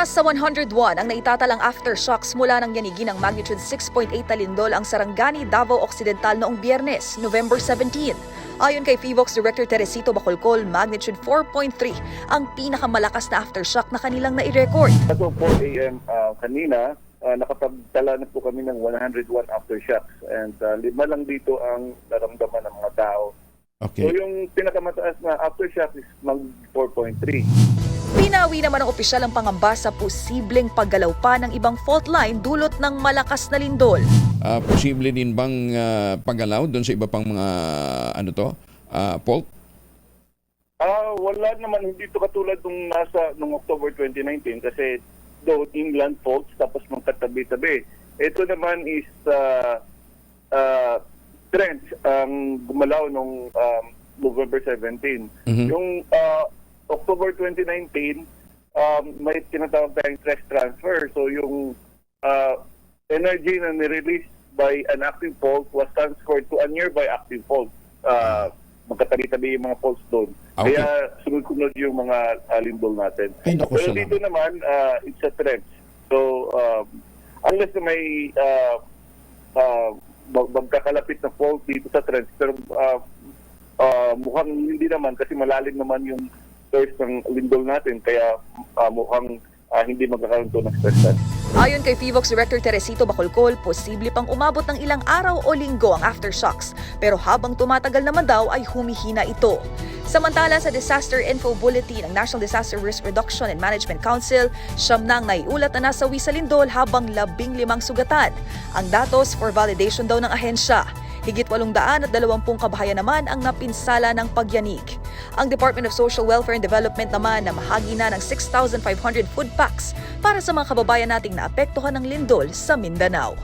Nasa 101 ang naitatalang aftershocks mula ng yanigi ng magnitude 6.8 na lindol ang Sarangani, Davao Occidental noong biyernes, November 17. Ayon kay FIVOX Director Teresito Bacolcol, magnitude 4.3 ang pinakamalakas na aftershock na kanilang nai-record. As of 4 a.m. uh, kanina, uh, nakapagdala na po kami ng 101 aftershocks and uh, lima lang dito ang naramdaman ng mga tao. So Okay. yung pinakamataas na aftershock is mag 4.3. Pinawi naman ng opisyal ang pangamba sa posibleng paggalaw pa ng ibang fault line dulot ng malakas na lindol. Ah, posible din bang ah, pagalaw doon sa iba pang mga ano to? ah, fault? Ah, wala naman hindi to katulad nung nasa nung October 2019 kasi though inland faults tapos magkatabi-tabi. Ito naman is uh, uh, trends ang gumalaw nung um, November 17. Mhm. Yung uh, October 2019 um, may tinatawag tayong stress transfer. So yung uh, energy na nirelease by an active fault was transferred to a nearby active fault. Uh, magkatabi-tabi yung mga faults doon. Okay. Kaya sunod-sunod yung mga uh, lindol natin. Ay, naku, Pero dito naman, uh, it's a trend. So, um, unless na may uh, uh, mag- magkakalapit na fault dito sa trends, pero uh, uh, mukhang hindi naman kasi malalim naman yung source ng lindol natin, kaya uh, mukhang uh, hindi magkakaroon to ng stress test. Ayon kay FIVOX Director Teresito Bacolcol, posible pang umabot ng ilang araw o linggo ang aftershocks. Pero habang tumatagal naman daw ay humihina ito. Samantala sa Disaster Info Bulletin ng National Disaster Risk Reduction and Management Council, siyam nang naiulat na nasawi sa lindol habang labing limang sugatan. Ang datos for validation daw ng ahensya. Higit 820 kabahayan naman ang napinsala ng pagyanig. Ang Department of Social Welfare and Development naman na mahagi na ng 6,500 food packs para sa mga kababayan nating naapektuhan ng lindol sa Mindanao.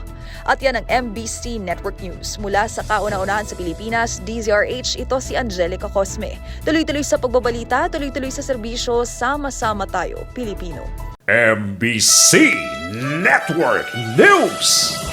At yan ang MBC Network News. Mula sa kauna-unahan sa Pilipinas, DZRH, ito si Angelica Cosme. Tuloy-tuloy sa pagbabalita, tuloy-tuloy sa serbisyo, sama-sama tayo, Pilipino. MBC Network News.